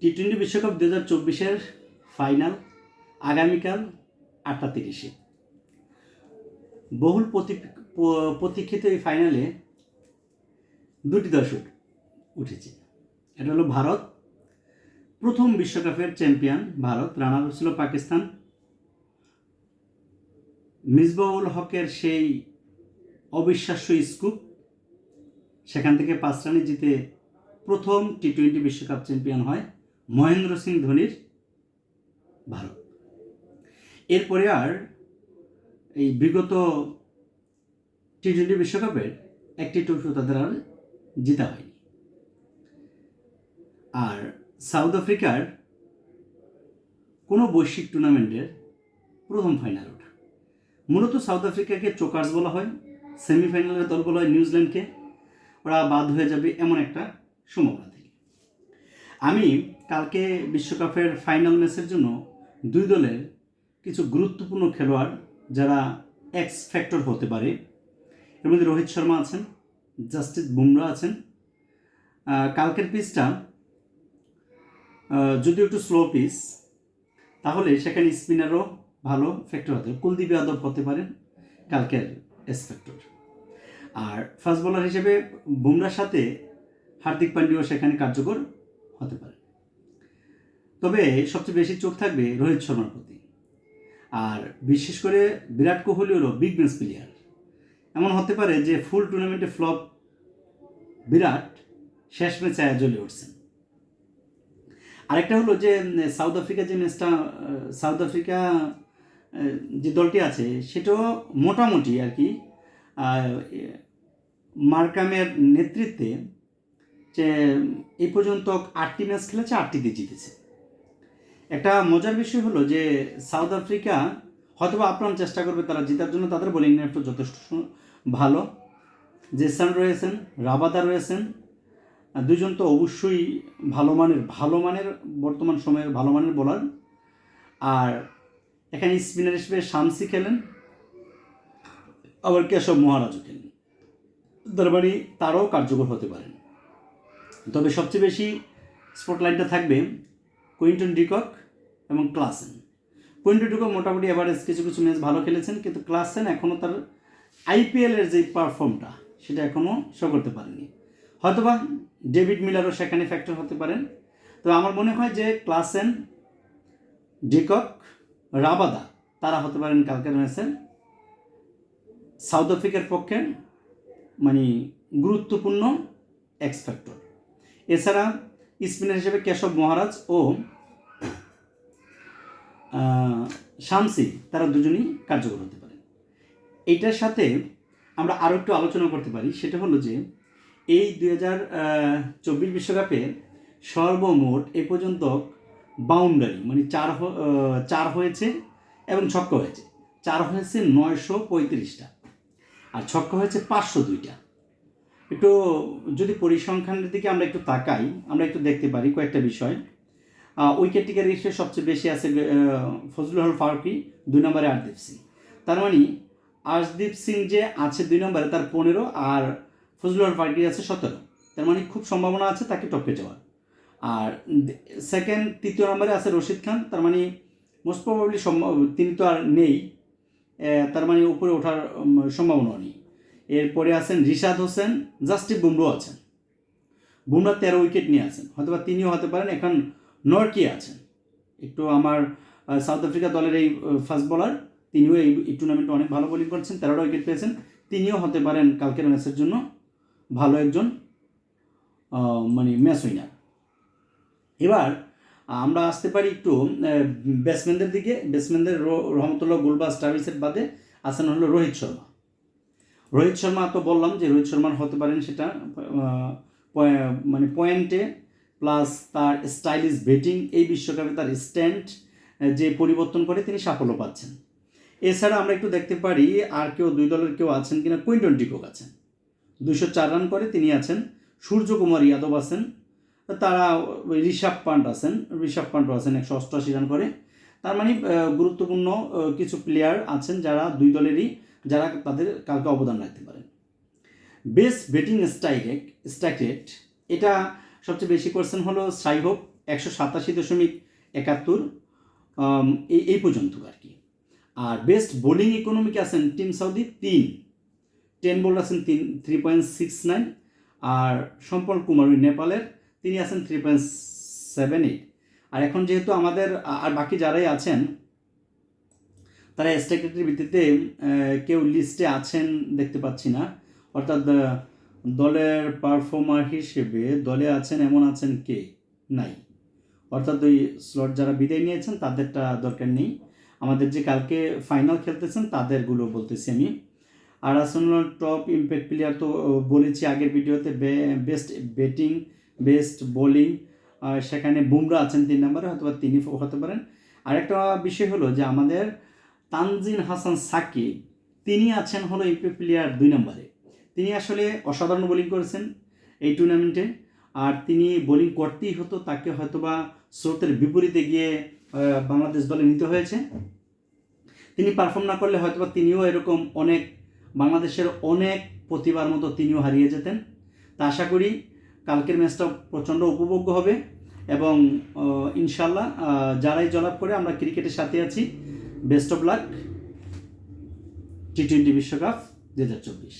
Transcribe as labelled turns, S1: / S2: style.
S1: টি twenty বিশ্বকাপ দু হাজার চব্বিশের ফাইনাল আগামীকাল আটটা তিরিশে। বহুল প্রতি- প্রতীক্ষিত এই ফাইনালে দুটি দর্শক উঠেছে। এটা হলো ভারত, প্রথম বিশ্বকাপের চ্যাম্পিয়ন ভারত, রানার ছিল পাকিস্তান। মিসবাউল হকের সেই অবিশ্বাস্য স্কুপ, সেখান থেকে পাঁচ রানে জিতে প্রথম টি টোয়েন্টি বিশ্বকাপ চ্যাম্পিয়ন হয়। মহেন্দ্র সিং ধোনির ভারত এরপরে আর এই বিগত টি টোয়েন্টি বিশ্বকাপের একটি ট্রফিও তাদের আর জিতা হয়নি। আর সাউথ আফ্রিকার কোনো বৈশ্বিক টুর্নামেন্টের প্রথম ফাইনাল ওঠা। মূলত সাউথ আফ্রিকাকে চোকার্স বলা হয়, সেমিফাইনালের দল বলা হয় নিউজিল্যান্ডকে। ওরা বাদ হয়ে যাবে এমন একটা সম্ভাবনা। আমি কালকে বিশ্বকাপের ফাইনাল ম্যাচের জন্য দুই দলের কিছু গুরুত্বপূর্ণ খেলোয়াড় যারা এক্স ফ্যাক্টর হতে পারে, এর মধ্যে রোহিত শর্মা আছেন জাস্টিস বুমরা আছেন। কালকের পিচটা যদিও একটু স্লো পিচ তাহলে সেখানে স্পিনারও ভালো ফ্যাক্টর হতে কুলদীপ যাদব হতে পারেন কালকের এস ফ্যাক্টর আর ফাস্ট বোলার হিসেবে বুমরার সাথে হার্দিক পান্ডিয়াও সেখানে কার্যকর। হতে পারে। তবে সবচেয়ে বেশি চোখ থাকবে রোহিত শর্মার প্রতি। আর বিশেষ করে বিরাট কোহলি হলো বিগ ম্যাচ প্লেয়ার এমন হতে পারে যে ফুল টুর্নামেন্টে ফ্লপ বিরাট শেষ ম্যাচে জ্বলে উঠছেন। আরেকটা হলো যে সাউথ আফ্রিকা যে ম্যাচটা সাউথ আফ্রিকা যে দলটি আছে, সেটাও মোটামুটি আর কি মার্কামের নেতৃত্বে এই পর্যন্ত আটটি ম্যাচ খেলেছে আটটিতে জিতেছে। একটা মজার বিষয় হলো যে, সাউথ আফ্রিকা হয়তোবা আপ্রাণ চেষ্টা করবে তারা জেতার জন্য, তাদের বোলিং একটু যথেষ্ট ভালো। জেসান রয়েছেন, রাবাদা রয়েছেন দুজন তো অবশ্যই ভালো মানের ভালো মানের, বর্তমান সময়ের ভালো মানের বোলার। আর এখানে স্পিনার হিসেবে শামসি খেলেন, আবার কেশব মহারাজও খেলেন। দরবারি তারাও কার্যকর হতে পারেন। তবে সবচেয়ে বেশি স্পটলাইটটা থাকবে কুইন্টন ডিকক এবং ক্লাসেন কুইন্টন ডিকক মোটামুটি এভারেজ কিছু কিছু ম্যাচ ভালো খেলেছেন, কিন্তু ক্লাসেন এখনও তার আইপিএলের যে পারফর্মটা সেটা এখনও শো করতে পারেনি। হয়তোবা ডেভিড মিলারও সেখানে ফ্যাক্টর হতে পারেন। তো আমার মনে হয় যে ক্লাসেন ডিকক রাবাদা তারা হতে পারেন কালকের ম্যাচের সাউথ আফ্রিকার পক্ষে মানে গুরুত্বপূর্ণ এক্স ফ্যাক্টর এছাড়া স্পিনার হিসেবে কেশব মহারাজ ও শামসি, তারা দুজনই কার্যকর হতে পারে। এইটার সাথে আমরা আরও একটু আলোচনা করতে পারি। সেটা হলো যে, এই দুই হাজার চব্বিশ বিশ্বকাপে সর্বমোট এ পর্যন্ত বাউন্ডারি মানে চার চার হয়েছে এবং ছক্কা হয়েছে। চার হয়েছে নয়শো পঁয়ত্রিশটা। আর ছক্কা হয়েছে পাঁচশো দুইটা। একটু, যদি পরিসংখ্যানের দিকে আমরা একটু তাকাই, আমরা একটু দেখতে পারি কয়েকটা বিষয়। উইকেট টিকের রেশিও সবচেয়ে বেশি আছে ফজলুল হল ফারুকি, দুই নম্বরে আরদীপ সিং। তার মানে আর্শদীপ সিং যে আছে দুই নম্বরে, তার পনেরো আর ফজলুল হল ফারুকি আছে সতেরো। তার মানে খুব সম্ভাবনা আছে তাকে টপকে যাওয়ার। আর সেকেন্ড তৃতীয় নম্বরে আছে রশিদ খান, তার মানে মোস্ট প্রবাবলি সম্ভব তিনি তো আর নেই তার মানে উপরে ওঠার সম্ভাবনা নেই। এরপরে আছেন রিশাদ হোসেন জাস্টিস বুমরো আছেন। বুমরা তেরো উইকেট নিয়ে আছেন, হয়তোবা তিনিও হতে পারেন, এখন নরকি আছেন। একটু আমার সাউথ আফ্রিকা দলের এই ফাস্ট বলার, তিনিও এই এই টুর্নামেন্টে অনেক ভালো বোলিং করছেন, তেরোটা উইকেট পেয়েছেন, তিনিও হতে পারেন কালকের ম্যাচের জন্য। ভালো একজন মানে ম্যাচ উইনার এবার আমরা আসতে পারি একটু ব্যাটসম্যানদের দিকে। ব্যাটসম্যানদের রহমতুল্লাহ গুলবাস ট্রাভিসের বাদে আসেন হলো রোহিত শর্মা। রোহিত শর্মা তো বললাম যে রোহিত শর্মার হতে পারেন সেটা মানে পয়েন্টে প্লাস তার স্টাইলিশ ব্যাটিং এই বিশ্বকাপে তার স্ট্যান্ড যে পরিবর্তন করে তিনি সাফল্য পাচ্ছেন। এছাড়া আমরা একটু দেখতে পারি আর কেউ, দুই দলের কেউ আছেন কিনা, কুইন্টন টিকক আছেন। দুশো চার রান করে তিনি আছেন। সূর্যকুমার ইয়াদব আছেন। তারা, ঋষভ পান্ট আছেন। ঋষভ পান্টও আছেন, একশো অষ্টআশি রান করে। তার মানে গুরুত্বপূর্ণ কিছু প্লেয়ার আছেন যারা দুই দলেরই যারা তাদের কালকে অবদান রাখতে পারেন। Best batting strike strike rate এটা সবচেয়ে বেশি করছেন হলো সাই হোপ একশো সাতাশি দশমিক একাত্তর এই এই পর্যন্ত আর কি। আর বেস্ট বোলিং ইকোনমিকে আছেন টিম সাউদি তিন। টেন বোল্ড আছেন তিন থ্রি পয়েন্ট সিক্স নাইন আর সম্পল কুমার নেপালের, তিনি আছেন থ্রি পয়েন্ট সেভেন এইট আর এখন যেহেতু আমাদের আর বাকি যারাই আছেন তারা স্ট্যাটিস্টির ভিত্তিতে কেউ লিস্টে আছেন দেখতে পাচ্ছি না। অর্থাৎ দলের পারফর্মার হিসেবে দলে আছেন এমন আছেন কে? নাই। অর্থাৎ ওই স্লট যারা বিদায় নিয়েছেন, তাদেরটা দরকার নেই। আমাদের যে কালকে ফাইনাল খেলতেছেন, তাদেরগুলো বলতেছি আমি। আর আসলে টপ ইম্প্যাক্ট প্লেয়ার তো বলেছি আগের ভিডিওতে বেস্ট ব্যাটিং বেস্ট বোলিং সেখানে বুমরা আছেন তিন নম্বরে হয়তো তিনি হতে পারেন। আরেকটা বিষয় হলো যে আমাদের তানজিন হাসান সাকিব তিনি আছেন হলো ইউপি প্লেয়ার দুই নম্বরে। তিনি আসলে অসাধারণ বোলিং করেছেন এই টুর্নামেন্টে আর তিনি বোলিং করতেই হতো, তাকে হয়তোবা স্রোতের বিপরীতে গিয়ে বাংলাদেশ দলে নিতে হয়েছে। তিনি পারফর্ম না করলে হয়তোবা তিনিও এরকম অনেক, বাংলাদেশের অনেক প্রতিভার মতো তিনিও হারিয়ে যেতেন। তা আশা করি কালকের ম্যাচটা প্রচণ্ড উপভোগ্য হবে এবং ইনশাল্লাহ যারাই জলাপ করে আমরা ক্রিকেটের সাথে আছি best of luck T twenty বিশ্বকাপ দু হাজার চব্বিশ।